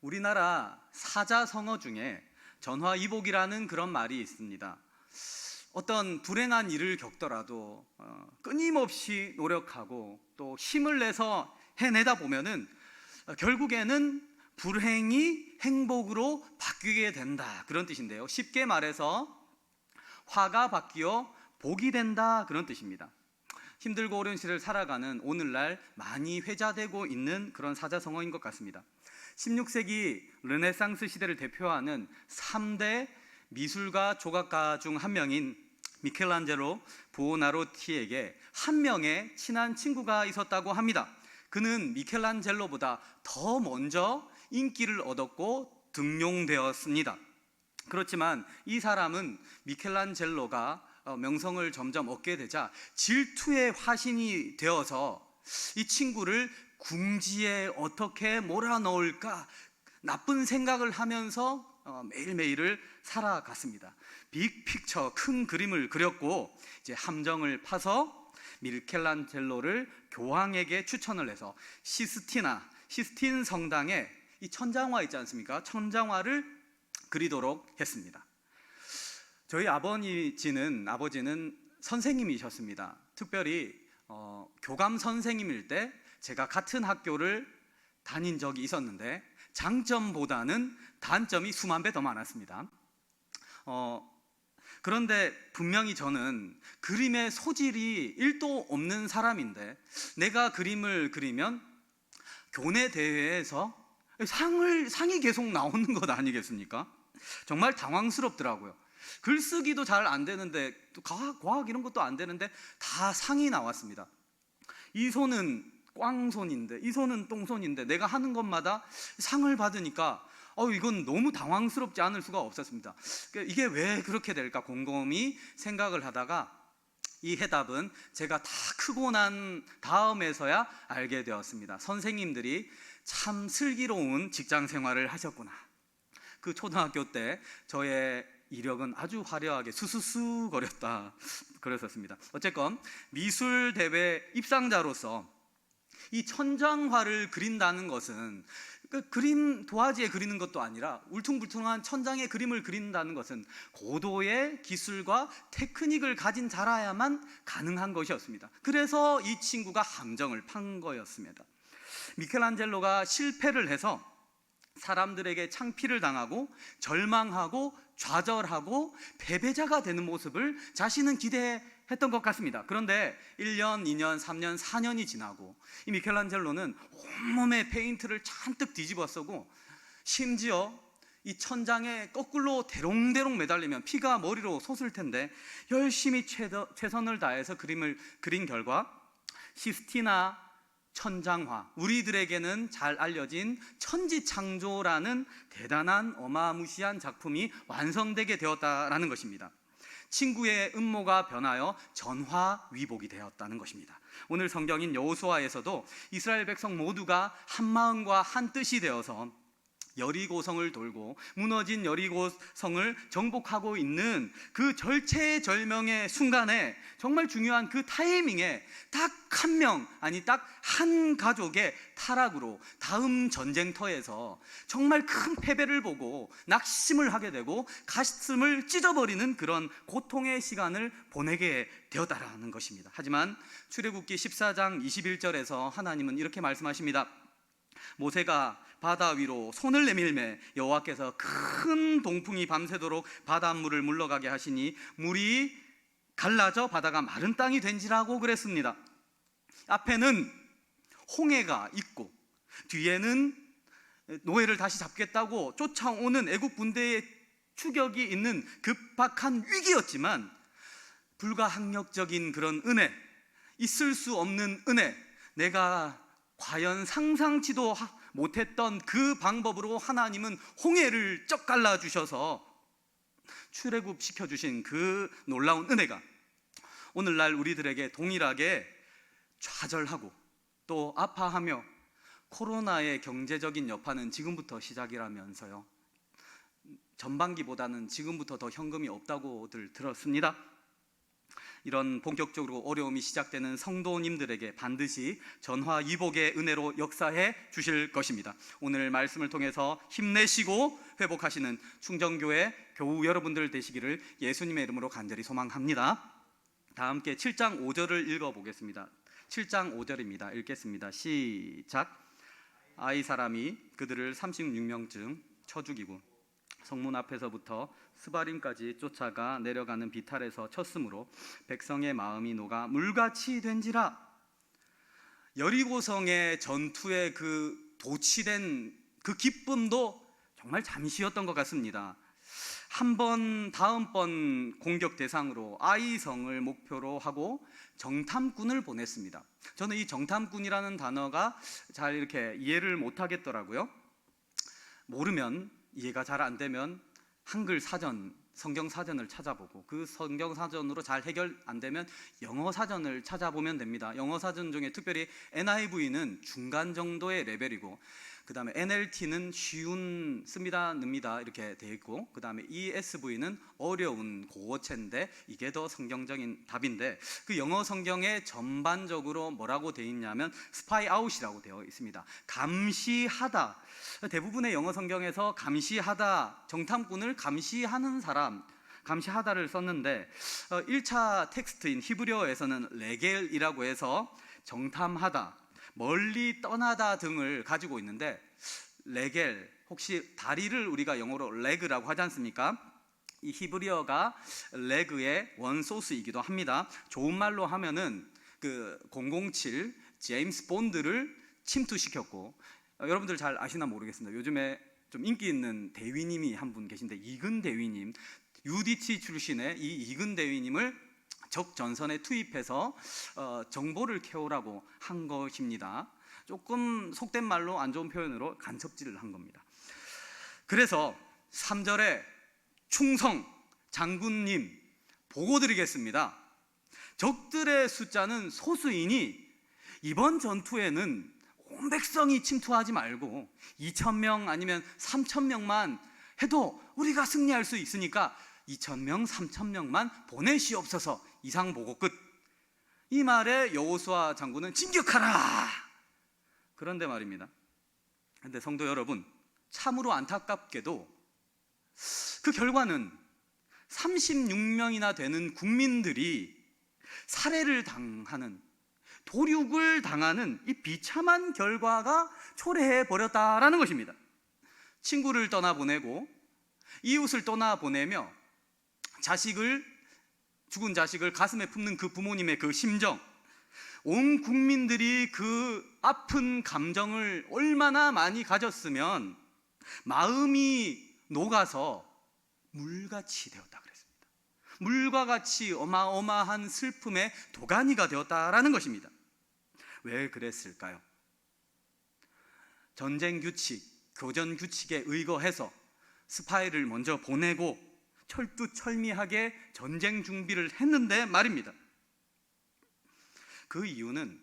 우리나라 사자성어 중에 전화이복이라는 그런 말이 있습니다. 어떤 불행한 일을 겪더라도 어, 끊임없이 노력하고 또 힘을 내서 해내다 보면은 어, 결국에는 불행이 행복으로 바뀌게 된다 그런 뜻인데요. 쉽게 말해서 화가 바뀌어 복이 된다 그런 뜻입니다. 힘들고 어려운 시를 살아가는 오늘날 많이 회자되고 있는 그런 사자성어인 것 같습니다. 16세기 르네상스 시대를 대표하는 3대 미술가 조각가 중 한 명인 미켈란젤로 부오나로티에게 한 명의 친한 친구가 있었다고 합니다. 그는 미켈란젤로보다 더 먼저 인기를 얻었고 등용되었습니다. 그렇지만 이 사람은 미켈란젤로가 어, 명성을 점점 얻게 되자 질투의 화신이 되어서 이 친구를 궁지에 어떻게 몰아넣을까 나쁜 생각을 하면서 어, 매일매일을 살아갔습니다. 빅픽처 큰 그림을 그렸고 이제 함정을 파서 미켈란젤로를 교황에게 추천을 해서 시스티나 시스틴 성당에 이 천장화 있지 않습니까? 천장화를 그리도록 했습니다. 저희 아버지는 아버지는 선생님이셨습니다. 특별히 어, 교감 선생님일 때 제가 같은 학교를 다닌 적이 있었는데 장점보다는 단점이 수만 배 더 많았습니다. 어, 그런데 분명히 저는 그림의 소질이 1도 없는 사람인데 내가 그림을 그리면 교내 대회에서 상을 상이 계속 나오는 것 아니겠습니까? 정말 당황스럽더라고요. 글쓰기도 잘 안 되는데 또 과학, 과학 이런 것도 안 되는데 다 상이 나왔습니다. 이 손은 꽝손인데 이 손은 똥손인데 내가 하는 것마다 상을 받으니까 어 이건 너무 당황스럽지 않을 수가 없었습니다. 그러니까 이게 왜 그렇게 될까 곰곰이 생각을 하다가 이 해답은 제가 다 크고 난 다음에서야 알게 되었습니다. 선생님들이 참 슬기로운 직장 생활을 하셨구나. 그 초등학교 때 저의 이력은 아주 화려하게 수수수 거렸다 그랬었습니다. 어쨌건 미술 대회 입상자로서 이 천장화를 그린다는 것은 그 그림 도화지에 그리는 것도 아니라 울퉁불퉁한 천장에 그림을 그린다는 것은 고도의 기술과 테크닉을 가진 자라야만 가능한 것이었습니다. 그래서 이 친구가 함정을 판 거였습니다. 미켈란젤로가 실패를 해서 사람들에게 창피를 당하고 절망하고 좌절하고 패배자가 되는 모습을 자신은 기대 했던 것 같습니다. 그런데 1년, 2년, 3년, 4년이 지나고 이 미켈란젤로는 온몸에 페인트를 잔뜩 뒤집어 쓰고 심지어 이 천장에 거꾸로 대롱대롱 매달리면 피가 머리로 솟을 텐데 열심히 최더, 최선을 다해서 그림을 그린 결과 시스티나 천장화 우리들에게는 잘 알려진 천지창조라는 대단한 어마무시한 작품이 완성되게 되었다라는 것입니다. 친구의 음모가 변하여 전화위복이 되었다는 것입니다. 오늘 성경인 여호수아에서도 이스라엘 백성 모두가 한 마음과 한 뜻이 되어서 여리고성을 돌고 무너진 여리고성을 정복하고 있는 그 절체절명의 순간에 정말 중요한 그 타이밍에 딱 한 명, 아니 딱 한 가족의 타락으로 다음 전쟁터에서 정말 큰 패배를 보고 낙심을 하게 되고 가슴을 찢어버리는 그런 고통의 시간을 보내게 되었다라는 것입니다. 하지만 출애굽기 14장 21절에서 하나님은 이렇게 말씀하십니다. 모세가 바다 위로 손을 내밀매 여호와께서 큰 동풍이 밤새도록 바닷물을 물러가게 하시니 물이 갈라져 바다가 마른 땅이 된지라고 그랬습니다. 앞에는 홍해가 있고 뒤에는 노예를 다시 잡겠다고 쫓아오는 애국 군대의 추격이 있는 급박한 위기였지만 불가항력적인 그런 은혜, 있을 수 없는 은혜, 내가 과연 상상치도 못했던 그 방법으로 하나님은 홍해를 쩍 갈라 주셔서 출애굽 시켜 주신 그 놀라운 은혜가 오늘날 우리들에게 동일하게 좌절하고 또 아파하며 코로나의 경제적인 여파는 지금부터 시작이라면서요. 전반기보다는 지금부터 더 현금이 없다고들 들었습니다. 이런 본격적으로 어려움이 시작되는 성도님들에게 반드시 전화 위복의 은혜로 역사해 주실 것입니다. 오늘 말씀을 통해서 힘내시고 회복하시는 충정교회 교우 여러분들 되시기를 예수님의 이름으로 간절히 소망합니다. 다 함께 7장 5절을 읽어 보겠습니다. 7장 5절입니다. 읽겠습니다. 시작. 아이 사람이 그들을 36명쯤 쳐 죽이고 성문 앞에서부터 스바림까지 쫓아가 내려가는 비탈에서 쳤으므로 백성의 마음이 녹아 물같이 된지라 여리고성의 전투에 그 도취된 그 기쁨도 정말 잠시였던 것 같습니다. 한번 다음번 공격 대상으로 아이성을 목표로 하고 정탐꾼을 보냈습니다. 저는 이 정탐꾼이라는 단어가 잘 이렇게 이해를 못 하겠더라고요. 모르면 이해가 잘 안 되면 한글 사전, 성경 사전을 찾아보고 그 성경 사전으로 잘 해결 안 되면 영어 사전을 찾아보면 됩니다. 영어 사전 중에 특별히 NIV는 중간 정도의 레벨이고 그 다음에 NLT는 쉬운 씁니다, 늡니다 이렇게 돼 있고 그 다음에 ESV는 어려운 고어체인데 이게 더 성경적인 답인데 그 영어 성경에 전반적으로 뭐라고 돼 있냐면 스파이 아웃이라고 되어 있습니다. 감시하다. 대부분의 영어 성경에서 감시하다, 정탐꾼을 감시하는 사람, 감시하다를 썼는데 1차 텍스트인 히브리어에서는 레겔이라고 해서 정탐하다, 멀리 떠나다 등을 가지고 있는데 레겔 혹시 다리를 우리가 영어로 레그라고 하지 않습니까? 이 히브리어가 레그의 원소스이기도 합니다. 좋은 말로 하면은 그 007 제임스 본드를 침투시켰고 어, 여러분들 잘 아시나 모르겠습니다. 요즘에 좀 인기 있는 대위님이 한 분 계신데 이근 대위님 UDT 출신의 이 이근 대위님을 적 전선에 투입해서 어, 정보를 캐오라고 한 것입니다. 조금 속된 말로 안 좋은 표현으로 간첩질을 한 겁니다. 그래서 3절에 충성 장군님 보고 드리겠습니다. 적들의 숫자는 소수이니 이번 전투에는 온 백성이 침투하지 말고 2천 명 아니면 3천 명만 해도 우리가 승리할 수 있으니까 2천 명, 3천 명만 보내시옵소서. 이상 보고 끝. 이 말에 여호수아 장군은 진격하라. 그런데 말입니다. 근데 성도 여러분, 참으로 안타깝게도 그 결과는 36명이나 되는 국민들이 살해를 당하는 도륙을 당하는 이 비참한 결과가 초래해 버렸다라는 것입니다. 친구를 떠나보내고 이웃을 떠나보내며 자식을 죽은 자식을 가슴에 품는 그 부모님의 그 심정 온 국민들이 그 아픈 감정을 얼마나 많이 가졌으면 마음이 녹아서 물같이 되었다 그랬습니다. 물과 같이 어마어마한 슬픔의 도가니가 되었다라는 것입니다. 왜 그랬을까요? 전쟁 규칙, 교전 규칙에 의거해서 스파이를 먼저 보내고 철두철미하게 전쟁 준비를 했는데 말입니다. 그 이유는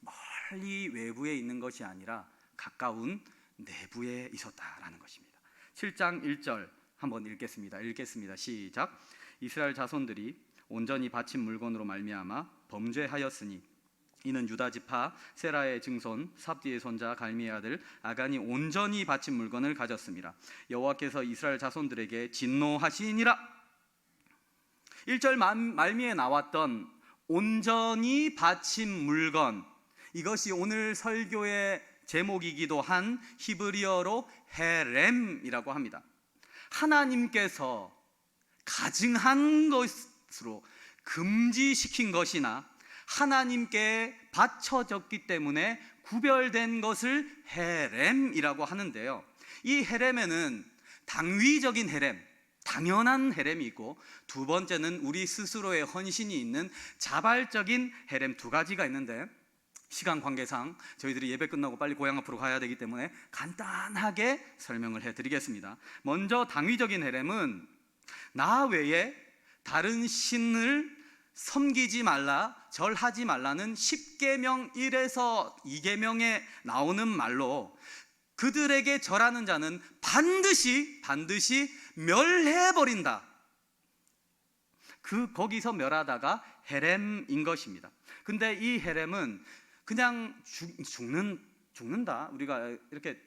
멀리 외부에 있는 것이 아니라 가까운 내부에 있었다라는 것입니다. 7장 1절 한번 읽겠습니다. 읽겠습니다. 시작. 이스라엘 자손들이 온전히 바친 물건으로 말미암아 범죄하였으니 이는 유다 지파 세라의 증손 삽디의 손자 갈미의 아들 아간이 온전히 바친 물건을 가졌습니다. 여호와께서 이스라엘 자손들에게 진노하시니라. 1절 말미에 나왔던 온전히 바친 물건 이것이 오늘 설교의 제목이기도 한 히브리어로 헤렘이라고 합니다. 하나님께서 가증한 것으로 금지시킨 것이나 하나님께 바쳐졌기 때문에 구별된 것을 헤렘이라고 하는데요. 이 헤렘에는 당위적인 헤렘, 당연한 헤렘이 있고 두 번째는 우리 스스로의 헌신이 있는 자발적인 헤렘 두 가지가 있는데 시간 관계상 저희들이 예배 끝나고 빨리 고향 앞으로 가야 되기 때문에 간단하게 설명을 해 드리겠습니다. 먼저 당위적인 헤렘은 나 외에 다른 신을 섬기지 말라, 절하지 말라는 10계명 1에서 2계명에 나오는 말로 그들에게 절하는 자는 반드시 반드시 멸해 버린다. 그 거기서 멸하다가 헤렘인 것입니다. 근데 이 헤렘은 그냥 죽, 죽는 죽는다. 우리가 이렇게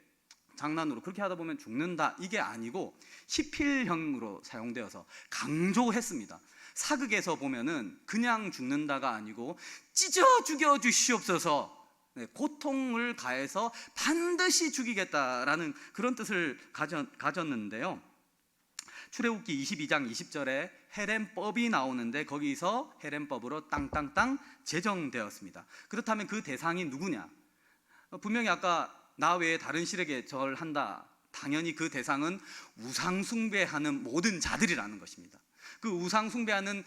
장난으로 그렇게 하다 보면 죽는다. 이게 아니고 희필형으로 사용되어서 강조했습니다. 사극에서 보면은 그냥 죽는다가 아니고 찢어 죽여 주시옵소서. 네, 고통을 가해서 반드시 죽이겠다라는 그런 뜻을 가졌, 가졌 는데요. 출애굽기 22장 20절에 헤렘법이 나오는데 거기서 헤렘법으로 땅땅땅 제정되었습니다. 그렇다면 그 대상이 누구냐? 어, 분명히 아까 나 외에 다른 신에게 절한다. 당연히 그 대상은 우상 숭배하는 모든 자들이라는 것입니다. 그 우상 숭배하는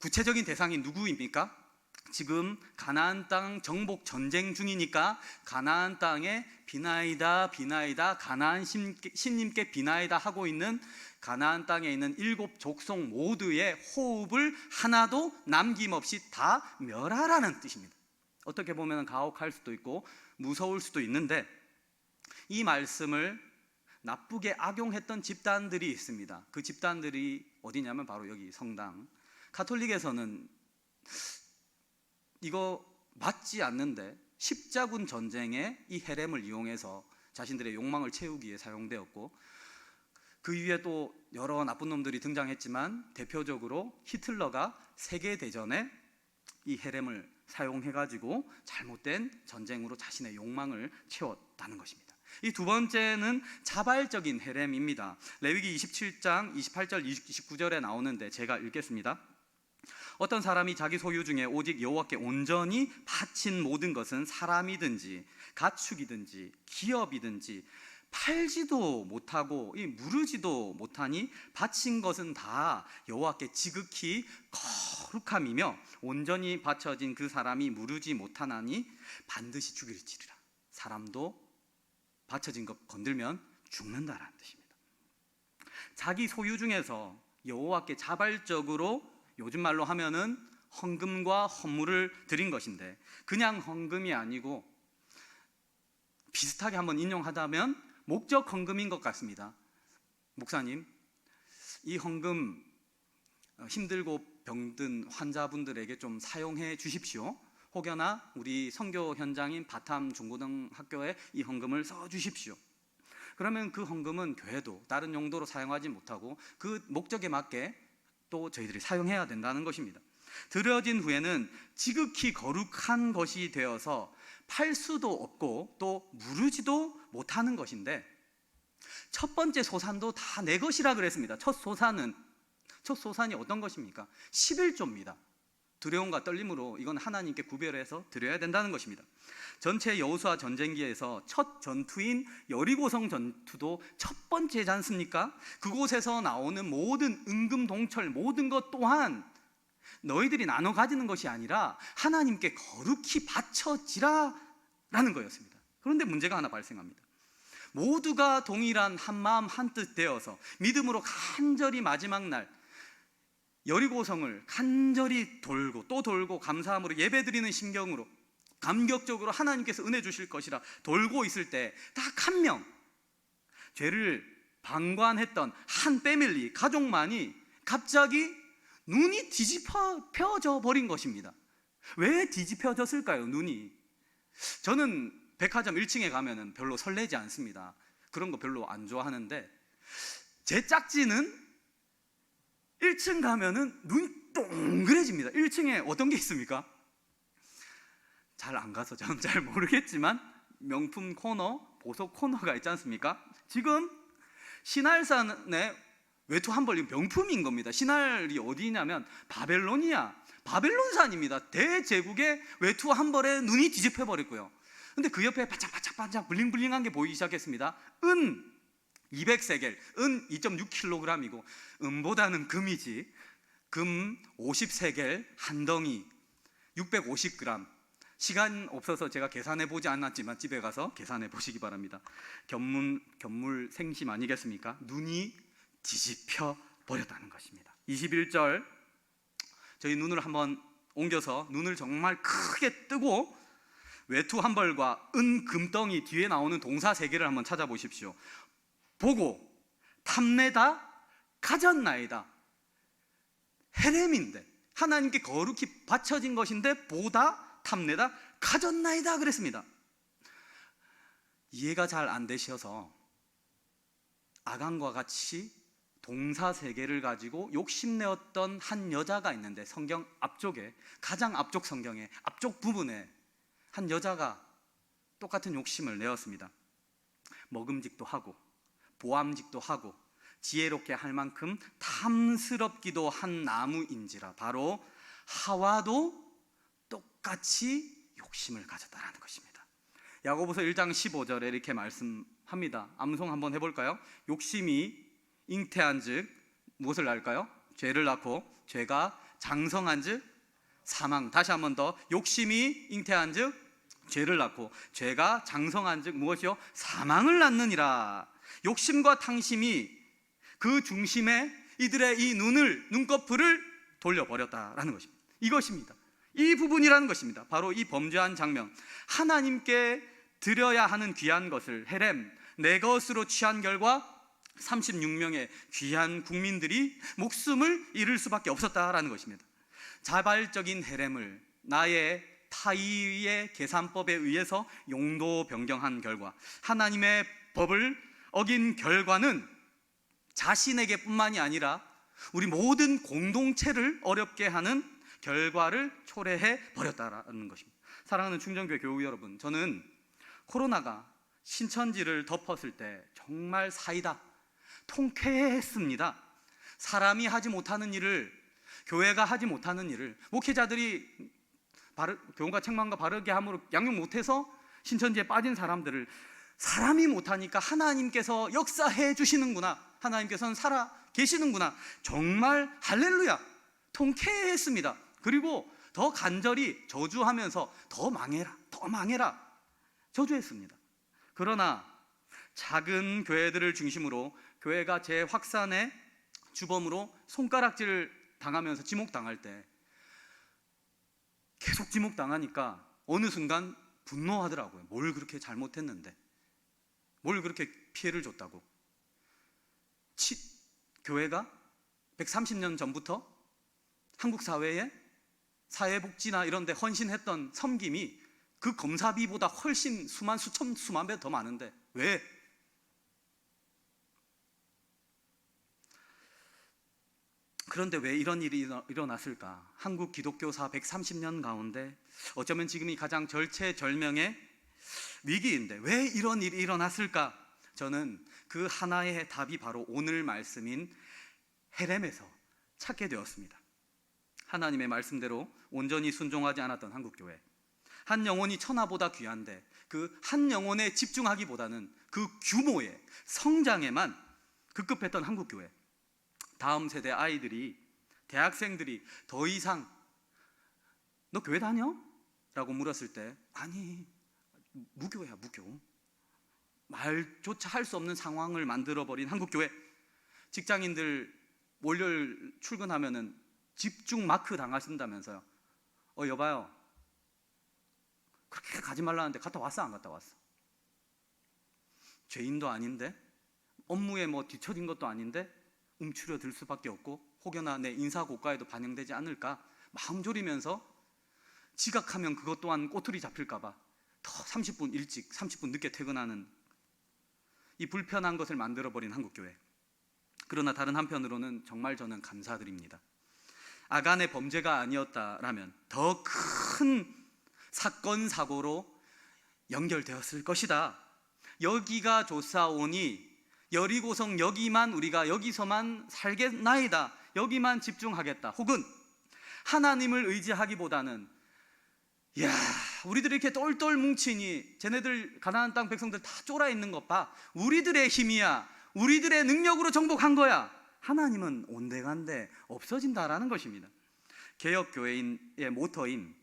구체적인 대상이 누구입니까? 지금 가나안 땅 정복 전쟁 중이니까 가나안 땅에 비나이다 비나이다 가나안 신- 신님께 비나이다 하고 있는 가나안 땅에 있는 일곱 족속 모두의 호흡을 하나도 남김없이 다 멸하라는 뜻입니다. 어떻게 보면 가혹할 수도 있고 무서울 수도 있는데 이 말씀을 나쁘게 악용했던 집단들이 있습니다. 그 집단들이 어디냐면 바로 여기 성당. 가톨릭에서는 이거 맞지 않는데 십자군 전쟁에 이 헤렘을 이용해서 자신들의 욕망을 채우기 위해 사용되었고 그 위에 또 여러 나쁜 놈들이 등장했지만 대표적으로 히틀러가 세계 대전에 이 헤렘을 사용해 가지고 잘못된 전쟁으로 자신의 욕망을 채웠다는 것입니다. 이 두 번째는 자발적인 헤렘입니다. 레위기 27장 28절 29절에 나오는데 제가 읽겠습니다. 어떤 사람이 자기 소유 중에 오직 여호와께 온전히 바친 모든 것은 사람이든지 가축이든지 기업이든지 팔지도 못하고 이 무르지도 못하니 바친 것은 다 여호와께 지극히 거룩함이며 온전히 바쳐진 그 사람이 무르지 못하나니 반드시 죽일지리라. 사람도 바쳐진 것 건들면 죽는다라는 뜻입니다. 자기 소유 중에서 여호와께 자발적으로 요즘 말로 하면은 헌금과 헌물을 드린 것인데 그냥 헌금이 아니고 비슷하게 한번 인용하다면 목적 헌금인 것 같습니다. 목사님, 이 헌금 어, 힘들고 병든 환자분들에게 좀 사용해 주십시오. 혹여나 우리 선교 현장인 바탐 중고등학교에 이 헌금을 써 주십시오. 그러면 그 헌금은 교회도 다른 용도로 사용하지 못하고 그 목적에 맞게 또 저희들이 사용해야 된다는 것입니다. 들여진 후에는 지극히 거룩한 것이 되어서 팔 수도 없고 또 무르지도 못하는 것인데 첫 번째 소산도 다 내 것이라 그랬습니다. 첫 소산은 첫 소산이 어떤 것입니까? 11조입니다. 두려움과 떨림으로 이건 하나님께 구별해서 드려야 된다는 것입니다. 전체 여호수아 전쟁기에서 첫 전투인 여리고성 전투도 첫 번째지 않습니까? 그곳에서 나오는 모든 은금 동철 모든 것 또한 너희들이 나눠 가지는 것이 아니라 하나님께 거룩히 바쳐지라라는 거였습니다. 그런데 문제가 하나 발생합니다. 모두가 동일한 한 마음 한 뜻 되어서 믿음으로 간절히 마지막 날 여리고성을 간절히 돌고 또 돌고 감사함으로 예배드리는 심경으로 감격적으로 하나님께서 은혜 주실 것이라 돌고 있을 때 딱 한 명 죄를 방관했던 한 패밀리 가족만이 갑자기 눈이 뒤집어 펴져 버린 것입니다. 왜 뒤집혀졌을까요? 눈이 저는 백화점 1층에 가면은 별로 설레지 않습니다. 그런 거 별로 안 좋아하는데 제 짝지는 1층 가면은 눈이 동그래집니다. 1층에 어떤 게 있습니까? 잘 안 가서 저는 잘 모르겠지만 명품 코너, 보석 코너가 있지 않습니까? 지금 신할산에 외투 한 벌이 명품인 겁니다. 신할이 어디냐면 바벨로니아, 바벨론산입니다. 대제국의 외투 한 벌에 눈이 뒤집혀 버렸고요. 근데 그 옆에 바짝바짝바짝 블링블링한 게 보이기 시작했습니다. 은 200세겔, 은 2.6kg이고 은보다는 금이지. 금 50세겔 한 덩이 650g. 시간 없어서 제가 계산해 보지 않았지만 집에 가서 계산해 보시기 바랍니다. 견문 견물 생심 아니겠습니까? 눈이 뒤집혀 버렸다는 것입니다. 21절 저희 눈을 한번 옮겨서 눈을 정말 크게 뜨고 외투 한 벌과 은 금덩이 뒤에 나오는 동사 세 개를 한번 찾아보십시오. 보고 탐내다 가졌나이다. 헤렘인데 하나님께 거룩히 바쳐진 것인데 보다 탐내다 가졌나이다 그랬습니다. 이해가 잘 안 되셔서 아간과 같이 동사 세 개를 가지고 욕심내었던 한 여자가 있는데 성경 앞쪽에 가장 앞쪽 성경의 앞쪽 부분에 한 여자가 똑같은 욕심을 내었습니다. 먹음직도 하고 보암직도 하고 지혜롭게 할 만큼 탐스럽기도 한 나무인지라 바로 하와도 똑같이 욕심을 가졌다라는 것입니다. 야고보서 1장 15절에 이렇게 말씀합니다. 암송 한번 해볼까요? 욕심이 잉태한즉 무엇을 낳을까요? 죄를 낳고 죄가 장성한즉 사망. 다시 한번 더 욕심이 잉태한즉 죄를 낳고 죄가 장성한즉 무엇이요? 사망을 낳느니라. 욕심과 탕심이 그 중심에 이들의 이 눈을 눈꺼풀을 돌려버렸다라는 것입니다. 이것입니다. 이 부분이라는 것입니다. 바로 이 범죄한 장면. 하나님께 드려야 하는 귀한 것을 헤렘 내 것으로 취한 결과 36명의 귀한 국민들이 목숨을 잃을 수밖에 없었다라는 것입니다. 자발적인 헤렘을 나의 타의의 계산법에 의해서 용도 변경한 결과 하나님의 법을 어긴 결과는 자신에게뿐만이 아니라 우리 모든 공동체를 어렵게 하는 결과를 초래해 버렸다라는 것입니다. 사랑하는 충정교회 교우 여러분, 저는 코로나가 신천지를 덮었을 때 정말 사이다 통쾌했습니다. 사람이 하지 못하는 일을 교회가 하지 못하는 일을 목회자들이 바르, 교훈과 책망과 바르게 함으로 양육 못해서 신천지에 빠진 사람들을 사람이 못하니까 하나님께서 역사해 주시는구나. 하나님께서는 살아 계시는구나. 정말 할렐루야. 통쾌했습니다. 그리고 더 간절히 저주하면서 더 망해라. 더 망해라. 저주했습니다. 그러나 작은 교회들을 중심으로 교회가 재확산의 주범으로 손가락질 당하면서 지목당할 때 계속 지목당하니까 어느 순간 분노하더라고요. 뭘 그렇게 잘못했는데 뭘 그렇게 피해를 줬다고 치, 교회가 130년 전부터 한국 사회에 사회복지나 이런 데 헌신했던 섬김이 그 검사비보다 훨씬 수만 수천 수만 배 더 많은데 왜? 그런데 왜 이런 일이 일어- 일어났을까? 한국 기독교사 130년 가운데 어쩌면 지금이 가장 절체절명의 위기인데 왜 이런 일이 일어났을까? 저는 그 하나의 답이 바로 오늘 말씀인 헤렘에서 찾게 되었습니다. 하나님의 말씀대로 온전히 순종하지 않았던 한국 교회. 한 영혼이 천하보다 귀한데 그 한 영혼에 집중하기보다는 그 규모의 성장에만 급급했던 한국 교회. 다음 세대 아이들이 대학생들이 더 이상 너 교회 다녀? 라고 물었을 때 아니 무교야 무교. 말조차 할 수 없는 상황을 만들어 버린 한국 교회. 직장인들 월요일 출근하면은 집중 마크 당하신다면서요. 어 여봐요. 그렇게 가지 말라는데 갔다 왔어 안 갔다 왔어? 죄인도 아닌데? 업무에 뭐 뒤처진 것도 아닌데? 움츠려 들 수밖에 없고 혹여나 내 인사 고가에도 반영되지 않을까? 마음 졸이면서 지각하면 그것 또한 꼬투리 잡힐까봐 더 30분 일찍 30분 늦게 퇴근하는 이 불편한 것을 만들어 버린 한국 교회. 그러나 다른 한편으로는 정말 저는 감사드립니다. 아간의 범죄가 아니었다라면 더 큰 사건 사고로 연결되었을 것이다. 여기가 조사오니 여리고성 여기만 우리가 여기서만 살겠나이다. 여기만 집중하겠다. 혹은 하나님을 의지하기보다는 야, 우리들이 이렇게 똘똘 뭉치니 쟤네들 가나안 땅 백성들 다 쫄아 있는 것 봐. 우리들의 힘이야. 우리들의 능력으로 정복한 거야. 하나님은 온데간데 없어진다라는 것입니다. 개혁 교회인의 모터인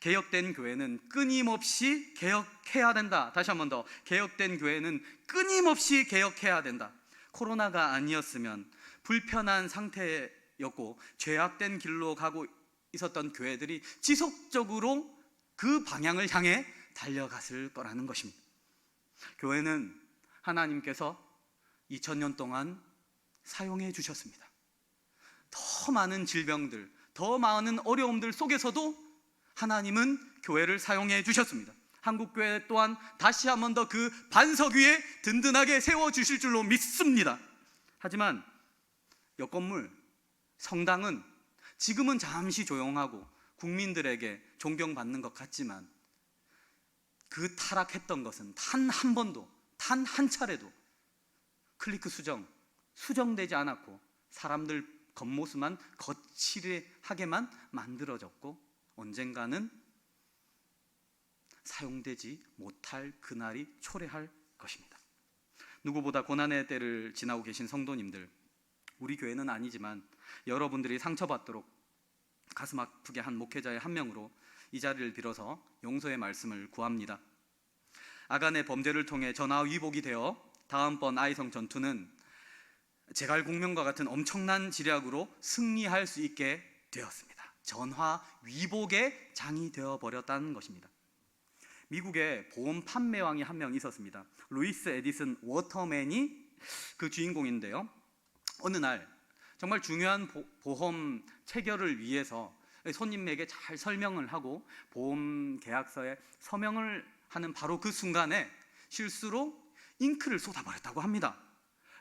개혁된 교회는 끊임없이 개혁해야 된다. 다시 한 번 더. 개혁된 교회는 끊임없이 개혁해야 된다. 코로나가 아니었으면 불편한 상태였고 죄악된 길로 가고 있었던 교회들이 지속적으로 그 방향을 향해 달려갔을 거라는 것입니다. 교회는 하나님께서 2000년 동안 사용해 주셨습니다. 더 많은 질병들, 더 많은 어려움들 속에서도 하나님은 교회를 사용해 주셨습니다. 한국 교회 또한 다시 한번 더 그 반석 위에 든든하게 세워 주실 줄로 믿습니다. 하지만 옆 건물 성당은 지금은 잠시 조용하고 국민들에게 존경받는 것 같지만 그 타락했던 것은 단 한 번도 단 한 차례도 클리크 수정 수정되지 않았고 사람들 겉모습만 거칠하게만 만들어졌고 언젠가는 사용되지 못할 그날이 초래할 것입니다. 누구보다 고난의 때를 지나고 계신 성도님들, 우리 교회는 아니지만 여러분들이 상처받도록 가슴 아프게 한 목회자의 한 명으로 이 자리를 빌어서 용서의 말씀을 구합니다. 아간의 범죄를 통해 전하 위복이 되어 다음번 아이성 전투는 제갈 공명과 같은 엄청난 지략으로 승리할 수 있게 되었습니다. 전화 위복의 장이 되어 버렸다는 것입니다. 미국의 보험 판매왕이 한 명 있었습니다. 루이스 에디슨 워터맨이 그 주인공인데요. 어느 날 정말 중요한 보, 보험 체결을 위해서 손님에게 잘 설명을 하고 보험 계약서에 서명을 하는 바로 그 순간에 실수로 잉크를 쏟아버렸다고 합니다.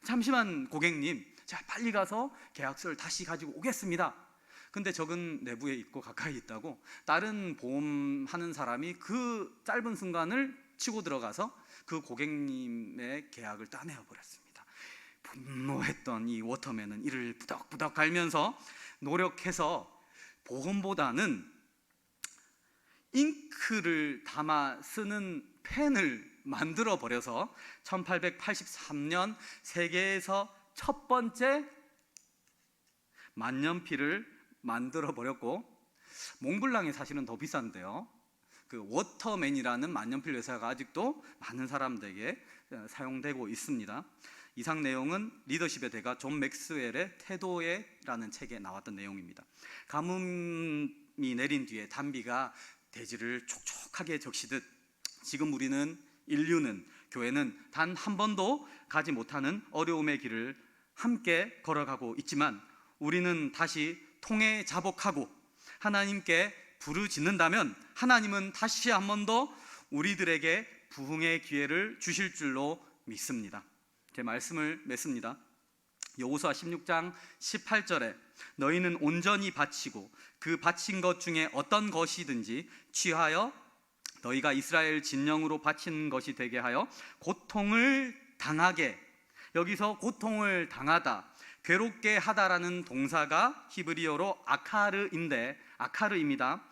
잠시만 고객님, 자 빨리 가서 계약서를 다시 가지고 오겠습니다. 근데 적은 내부에 있고 가까이 있다고 다른 보험하는 사람이 그 짧은 순간을 치고 들어가서 그 고객님의 계약을 따내어 버렸습니다. 분노했던 이 워터맨은 이를 부덕부덕 갈면서 노력해서 보험보다는 잉크를 담아 쓰는 펜을 만들어 버려서 1883년 세계에서 첫 번째 만년필을 만들어 버렸고 몽블랑이 사실은 더 비싼데요. 그 워터맨이라는 만년필 회사가 아직도 많은 사람들에게 사용되고 있습니다. 이상 내용은 리더십의 대가 존 맥스웰의 태도에라는 책에 나왔던 내용입니다. 가뭄이 내린 뒤에 단비가 대지를 촉촉하게 적시듯 지금 우리는 인류는 교회는 단 한 번도 가지 못하는 어려움의 길을 함께 걸어가고 있지만 우리는 다시 통해 자복하고 하나님께 부르짖는다면 하나님은 다시 한 번 더 우리들에게 부흥의 기회를 주실 줄로 믿습니다. 제 말씀을 맺습니다. 여호수아 16장 18절에 너희는 온전히 바치고 그 바친 것 중에 어떤 것이든지 취하여 너희가 이스라엘 진영으로 바친 것이 되게 하여 고통을 당하게 여기서 고통을 당하다 괴롭게 하다라는 동사가 히브리어로 아카르인데 아카르입니다.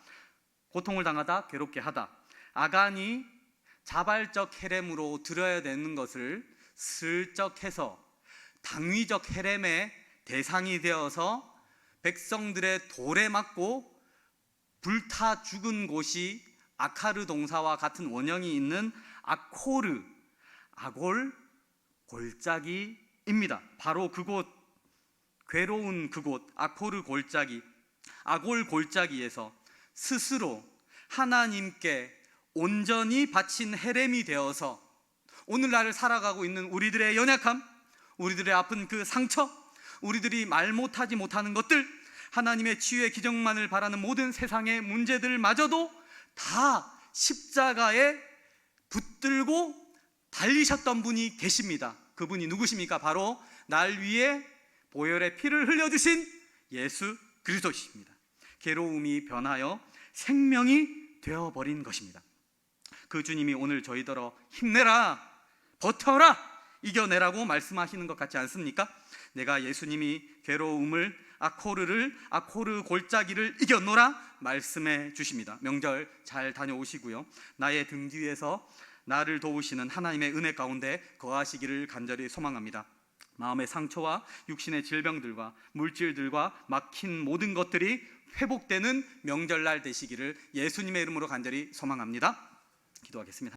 고통을 당하다 괴롭게 하다. 아간이 자발적 헤렘으로 들어야 되는 것을 슬쩍 해서 당위적 헤렘의 대상이 되어서 백성들의 돌에 맞고 불타 죽은 곳이 아카르 동사와 같은 원형이 있는 아코르 아골 골짜기입니다. 바로 그곳 괴로운 그곳 아코르 골짜기 아골 골짜기에서 스스로 하나님께 온전히 바친 헤렘이 되어서 오늘날을 살아가고 있는 우리들의 연약함, 우리들의 아픈 그 상처, 우리들이 말 못하지 못하는 것들, 하나님의 치유의 기적만을 바라는 모든 세상의 문제들마저도 다 십자가에 붙들고 달리셨던 분이 계십니다. 그분이 누구십니까? 바로 날 위해 보혈의 피를 흘려주신 예수 그리스도십니다. 괴로움이 변하여 생명이 되어버린 것입니다. 그 주님이 오늘 저희더러 힘내라, 버텨라, 이겨내라고 말씀하시는 것 같지 않습니까? 내가 예수님이 괴로움을 아코르를 아코르 골짜기를 이겨노라 말씀해 주십니다. 명절 잘 다녀오시고요. 나의 등 뒤에서 나를 도우시는 하나님의 은혜 가운데 거하시기를 간절히 소망합니다. 마음의 상처와 육신의 질병들과 물질들과 막힌 모든 것들이 회복되는 명절날 되시기를 예수님의 이름으로 간절히 소망합니다. 기도하겠습니다.